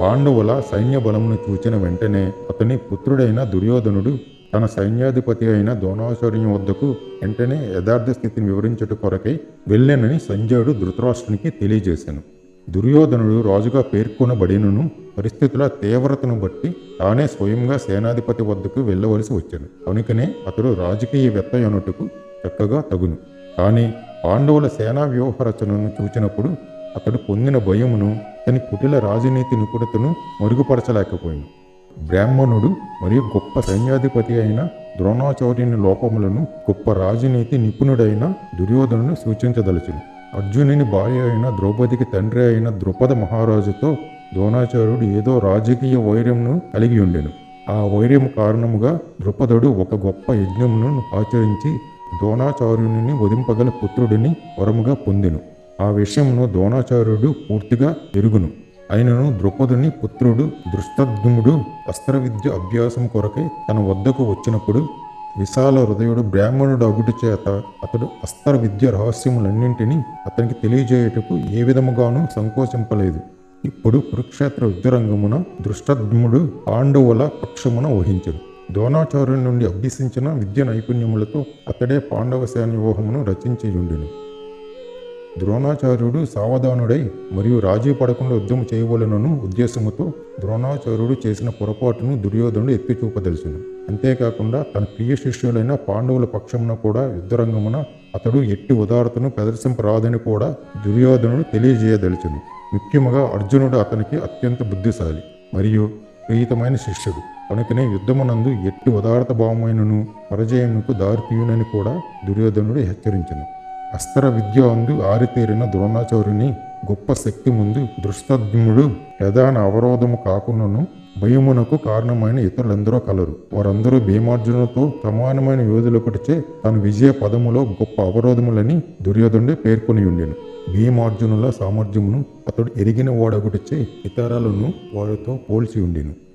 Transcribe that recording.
పాండవుల సైన్య బలమును చూచిన వెంటనే అతని పుత్రుడైన దుర్యోధనుడు తన సైన్యాధిపతి అయిన ద్రోణాచార్యం వద్దకు వెంటనే యథార్థ స్థితిని వివరించుట కొరకై వెళ్ళానని సంజయుడు ధృతరాష్ట్రునికి తెలియజేశాను దుర్యోధనుడు రాజుగా పేర్కొనబడినను పరిస్థితుల తీవ్రతను బట్టి తానే స్వయంగా సేనాధిపతి వద్దకు వెళ్ళవలసి వచ్చాను. కనుకనే అతడు రాజకీయ వెత్తయనుటకు చక్కగా తగును. కానీ పాండవుల సేనా వ్యూహ రచనను చూచినప్పుడు అతడు పొందిన భయమును తన కుటిల రాజనీతి నిపుణతను మరుగుపరచలేకపోయింది బ్రాహ్మణుడు మరియు గొప్ప సైన్యాధిపతి అయిన ద్రోణాచార్యుని లోపములను గొప్ప రాజనీతి నిపుణుడైన దుర్యోధనును సూచించదలచును. అర్జునుని భార్య అయిన ద్రౌపదికి తండ్రి అయిన ద్రుపద మహారాజుతో ద్రోణాచార్యుడు ఏదో రాజకీయ వైర్యంను కలిగి ఉండెను. ఆ వైర్యం కారణముగా ద్రుపదుడు ఒక గొప్ప యజ్ఞమును ఆచరించి ద్రోణాచార్యుని వధింపగల పుత్రుడిని వరముగా పొందెను. ఆ విషయంలో ద్రోణాచార్యుడు పూర్తిగా ఎరుగును. అయినను ద్రుపదుని పుత్రుడు దృష్టద్యుముడు అస్త్ర విద్య అభ్యాసం కొరకై తన వద్దకు వచ్చినప్పుడు విశాల హృదయుడు బ్రాహ్మణుడు అగుటి చేత అతడు అస్త్ర విద్య రహస్యములన్నింటినీ అతనికి తెలియజేయుటకు ఏ విధముగానూ సంకోచింపలేదు. ఇప్పుడు కురుక్షేత్ర యుద్ధరంగమున దృష్టద్ముడు పాండవుల పక్షమున వహించడు ద్రోణాచార్యుని నుండి అభ్యసించిన విద్య నైపుణ్యములతో అతడే పాండవ సేన వ్యూహమును రచించియుండెను. ద్రోణాచార్యుడు సావధానుడై మరియు రాజీ పడకుండా యుద్ధం చేయవలనను ఉద్దేశముతో ద్రోణాచార్యుడు చేసిన పొరపాటును దుర్యోధనుడు ఎత్తి చూపదలిచను అంతేకాకుండా తన ప్రియ శిష్యులైన పాండవుల పక్షమున కూడా యుద్ధరంగమున అతడు ఎట్టి ఉదారతను ప్రదర్శింపరాదని కూడా దుర్యోధనుడు తెలియజేయదలిచను. ముఖ్యముగా అర్జునుడు అతనికి అత్యంత బుద్ధిశాలి మరియు ప్రీతమైన శిష్యుడు. కనుకనే యుద్ధమునందు ఎట్టి ఉదారత భావమైనను పరజయమునకు దారితీయునని కూడా దుర్యోధనుడు హెచ్చరించను. అస్త్ర విద్య అందు ఆరితేరిన ద్రోణాచార్యుని గొప్ప శక్తి ముందు దృష్టద్యుముడు ప్రధాన అవరోధము కాకుండాను భయమునకు కారణమైన ఇతరులందరూ కలరు. వారందరూ భీమార్జునులతో సమానమైన యోధులొకటిచే తన విజయ పదములో గొప్ప అవరోధములని దుర్యోధనుడే పేర్కొని ఉండెను. భీమార్జునుల సామర్థ్యమును అతడు ఎరిగిన వాడొకటిచే ఇతరులను వారితో పోల్చి ఉండెను.